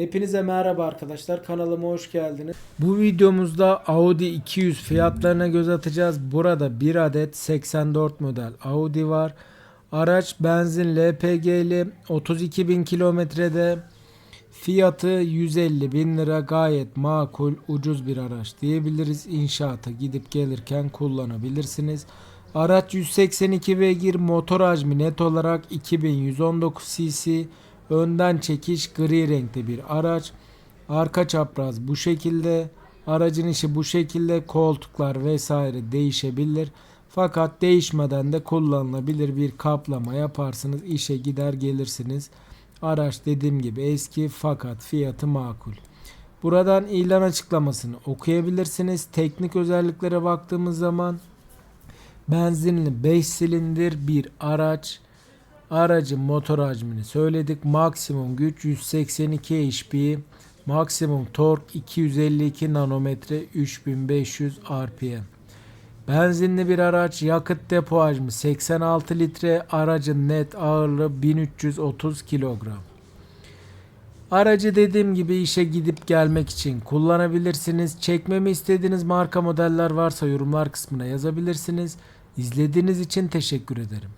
Hepinize merhaba arkadaşlar. Kanalıma hoş geldiniz. Bu videomuzda Audi 200 fiyatlarına göz atacağız. Burada bir adet 84 model Audi var. Araç benzin LPG'li 32 bin kilometrede. Fiyatı 150 bin lira gayet makul ucuz bir araç diyebiliriz. İnşaata gidip gelirken kullanabilirsiniz. Araç 182 beygir motor hacmi net olarak 2119 cc. Önden çekiş gri renkte bir araç. Arka çapraz bu şekilde. Aracın işi bu şekilde. Koltuklar vesaire değişebilir. Fakat değişmeden de kullanılabilir bir kaplama yaparsınız. işe gider gelirsiniz. Araç dediğim gibi eski fakat fiyatı makul. Buradan ilan açıklamasını okuyabilirsiniz. Teknik özelliklere baktığımız zaman benzinli 5 silindir bir araç. Aracın motor hacmini söyledik. Maksimum güç 182 HP. Maksimum tork 252 nanometre 3500 RPM. Benzinli bir araç yakıt depo hacmi 86 litre aracın net ağırlığı 1330 kilogram. Aracı dediğim gibi işe gidip gelmek için kullanabilirsiniz. Çekmemi istediğiniz marka modeller varsa yorumlar kısmına yazabilirsiniz. İzlediğiniz için teşekkür ederim.